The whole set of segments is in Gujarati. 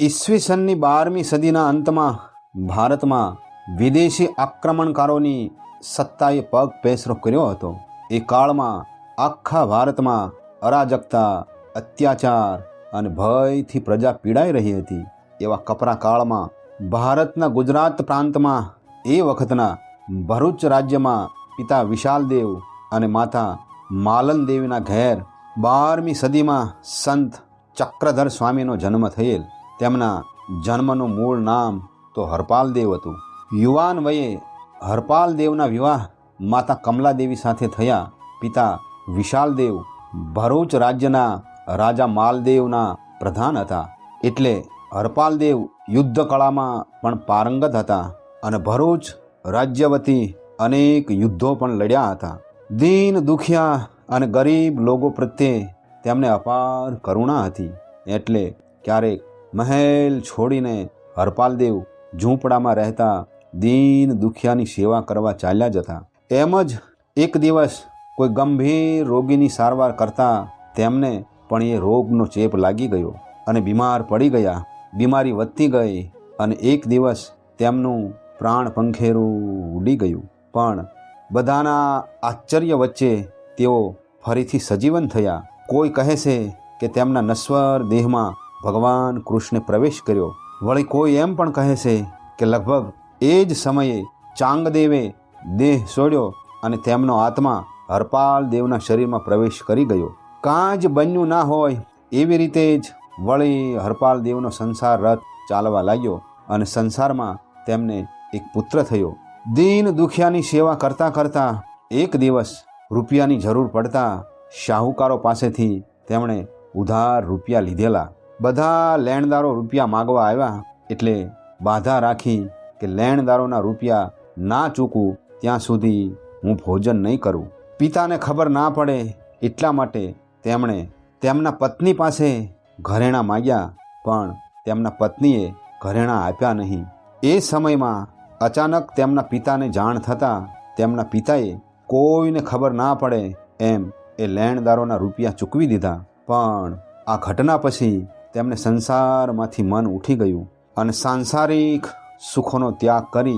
ઈસવીસનની બારમી સદીના અંતમાં ભારતમાં વિદેશી આક્રમણકારોની સત્તાએ પગ પેસરો કર્યો હતો. એ કાળમાં આખા ભારતમાં અરાજકતા, અત્યાચાર અને ભયથી પ્રજા પીડાઈ રહી હતી. એવા કપરા કાળમાં ભારતના ગુજરાત પ્રાંતમાં એ વખતના ભરૂચ રાજ્યમાં પિતા વિશાલદેવ અને માતા માલન દેવીના ઘેર બારમી સદીમાં સંત ચક્રધર સ્વામીનો જન્મ થયેલ. તેમના જન્મનું મૂળ નામ તો હરપાલ દેવ હતું. યુવાન વયે હરપાલ દેવના વિવાહ માતા કમલાદેવી સાથે થયા. પિતા વિશાલદેવ, ભરૂચ રાજ્યના રાજા માલદેવના પ્રધાન હતા. એટલે હરપાલદેવ યુદ્ધ કળામાં પણ પારંગત હતા અને ભરૂચ રાજ્ય વતી અનેક યુદ્ધો પણ લડ્યા હતા. દીન દુખિયા અને ગરીબ લોકો પ્રત્યે તેમને અપાર કરુણા હતી. એટલે ક્યારેક મહેલ છોડીને હરપાલદેવ ઝૂંપડામાં રહેતા દીન દુખિયાની સેવા કરવા ચાલ્યા જતા. એમ જ એક દિવસ કોઈ ગંભીર રોગીની સારવાર કરતા તેમને પણ એ રોગનો ચેપ લાગી ગયો અને બીમાર પડી ગયા. બીમારી વધતી ગઈ અને એક દિવસ તેમનું પ્રાણ પંખેરું ઉડી ગયું. પણ બધાના આશ્ચર્ય વચ્ચે તેઓ ફરીથી સજીવન થયા. કોઈ કહે છે કે તેમના નશ્વર દેહમાં ભગવાન કૃષ્ણે પ્રવેશ કર્યો. વળી કોઈ એમ પણ કહે છે કે લગભગ એ જ સમયે ચાંગદેવે દેહ છોડ્યો અને તેમનો આત્મા હરપાલ દેવના શરીરમાં પ્રવેશ કરી ગયો. કાંજ બન્યું ના હોય એવી રીતે જ વળી હરપાલ દેવનો સંસાર રથ ચાલવા લાગ્યો અને સંસારમાં તેમને એક પુત્ર થયો. દીન દુખિયાની સેવા કરતાં કરતાં એક દિવસ રૂપિયાની જરૂર પડતા શાહુકારો પાસેથી તેમણે ઉધાર રૂપિયા લીધેલા. બધા લેણદારો રૂપિયા માગવા આવ્યા એટલે બાધા રાખી કે લેણદારોના રૂપિયા ના ચૂકવું ત્યાં સુધી હું ભોજન નહીં કરું. પિતાને ખબર ના પડે એટલા માટે તેમણે તેમના પત્ની પાસે ઘરેણાં માગ્યા, પણ તેમના પત્નીએ ઘરેણાં આપ્યા નહીં. એ સમયમાં અચાનક તેમના પિતાને જાણ થતાં તેમના પિતાએ કોઈને ખબર ના પડે એમ એ લેણદારોના રૂપિયા ચૂકવી દીધા. પણ આ ઘટના પછી તેમને સંસારમાંથી મન ઉઠી ગયું અને સાંસારિક સુખોનો ત્યાગ કરી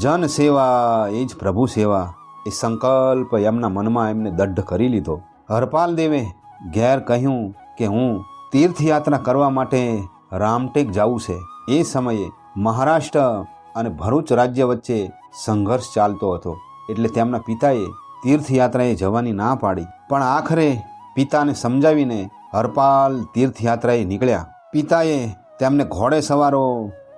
જન સેવા, એ જ પ્રભુ સેવા, એ સંકલ્પ એમના મનમાં એમને દઢ કરી લીધો. હરપાલ દેવે ઘેર કહ્યું કે હું તીર્થયાત્રા કરવા માટે રામટેક જાઉં છે. એ સમયે મહારાષ્ટ્ર અને ભરૂચ રાજ્ય વચ્ચે સંઘર્ષ ચાલતો હતો. એટલે તેમના પિતાએ તીર્થયાત્રાએ જવાની ના પાડી. પણ આખરે પિતાને સમજાવીને હરપાલ તીર્થયાત્રાએ નીકળ્યા. પિતાએ તેમને ઘોડે સવારો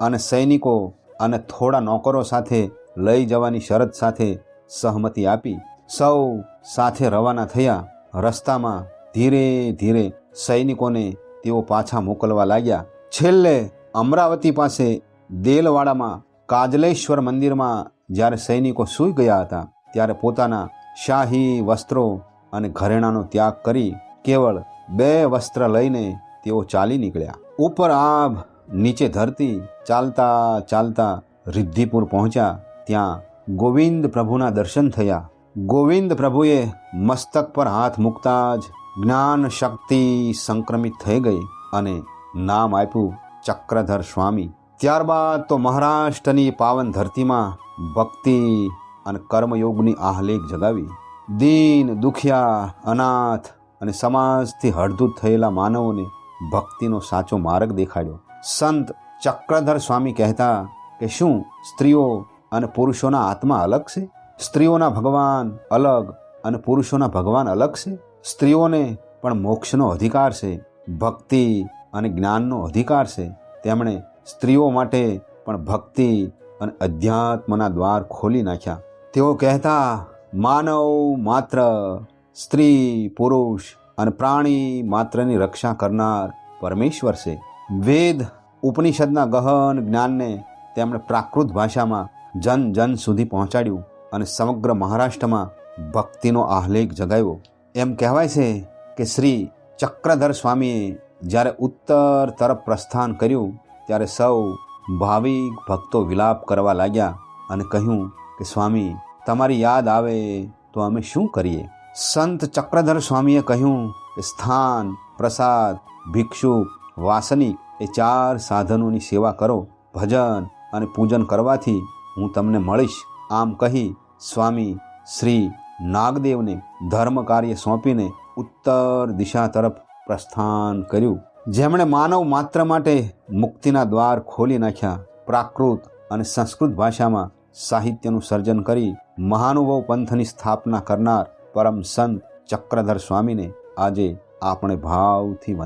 અને સૈનિકો અને થોડા નોકરો સાથે લઈ જવાની શરત સાથે સહમતિ આપી. સૌ સાથે રવાના થયા. રસ્તામાં ધીરે ધીરે સૈનિકોને તેઓ પાછા મોકલવા લાગ્યા. છેલ્લે અમરાવતી પાસે દેલવાડામાં કાજલેશ્વર મંદિરમાં જ્યારે સૈનિકો સૂઈ ગયા હતા, ત્યારે પોતાના શાહી વસ્ત્રો અને ઘરેણાંનો ત્યાગ કરી કેવળ બે વસ્ત્ર લઈને તેઓ ચાલી નીકળ્યા. ઉપર આભ, નીચે ધરતી, ચાલતા ચાલતા રિદ્ધિપુર પહોંચ્યા. ત્યાં ગોવિંદ પ્રભુના દર્શન થયા. ગોવિંદ પ્રભુએ મસ્તક પર હાથ મૂકતા જ જ્ઞાન શક્તિ સંક્રમિત થઈ ગઈ અને નામ આપ્યું ચક્રધર સ્વામી. ત્યારબાદ તો મહારાષ્ટ્રની પાવન ધરતીમાં ભક્તિ અને કર્મયોગની આહલેખ જગાવી. દીન દુખિયા, અનાથ અને સમાજથી હળદૂત થયેલા માનવોને ભક્તિનો સાચો માર્ગ દેખાડ્યો. સંત ચક્રધર સ્વામી કહેતા કે શું, સ્ત્રીઓ અને પુરુષોના આત્મા અલગ છે? સ્ત્રીઓના ભગવાન અલગ અને પુરુષોના ભગવાન અલગ છે? સ્ત્રીઓને પણ મોક્ષનો અધિકાર છે, ભક્તિ અને જ્ઞાનનો અધિકાર છે. તેમણે સ્ત્રીઓ માટે પણ ભક્તિ અને અધ્યાત્મના દ્વાર ખોલી નાખ્યા. તેઓ કહેતા, માનવ માત્ર સ્ત્રી, પુરુષ અને પ્રાણી માત્રની રક્ષા કરનાર પરમેશ્વર છે. વેદ, ઉપનિષદના ગહન જ્ઞાનને તેમણે પ્રાકૃત ભાષામાં જન જન સુધી પહોંચાડ્યું અને સમગ્ર મહારાષ્ટ્રમાં ભક્તિનો આહ્લેખ જગાવ્યો. એમ કહેવાય છે કે શ્રી ચક્રધર સ્વામીએ જ્યારે ઉત્તર તરફ પ્રસ્થાન કર્યું, ત્યારે સૌ ભાવિક ભક્તો વિલાપ કરવા લાગ્યા અને કહ્યું કે, સ્વામી, તમારી યાદ આવે તો અમે શું કરીએ? સંત ચક્રધર સ્વામીએ કહ્યું સ્થાન, પ્રસાદ, ભિક્ષુ વાસનિક એ ચાર સાધનોની સેવા કરો. ભજન અને પૂજન કરવાથી હું તમને મળીશ. આમ કહી સ્વામી શ્રી નાગદેવને ધર્મ કાર્ય સોંપીને ઉત્તર દિશા તરફ પ્રસ્થાન કર્યું. જેમણે માનવ માત્ર માટે મુક્તિના દ્વાર ખોલી નાખ્યા, પ્રાકૃત અને સંસ્કૃત ભાષામાં સાહિત્યનું સર્જન કરી મહાનુભવ પંથની સ્થાપના કરનાર પરમ સંત ચક્રધર સ્વામીને આજે આપણે ભાવથી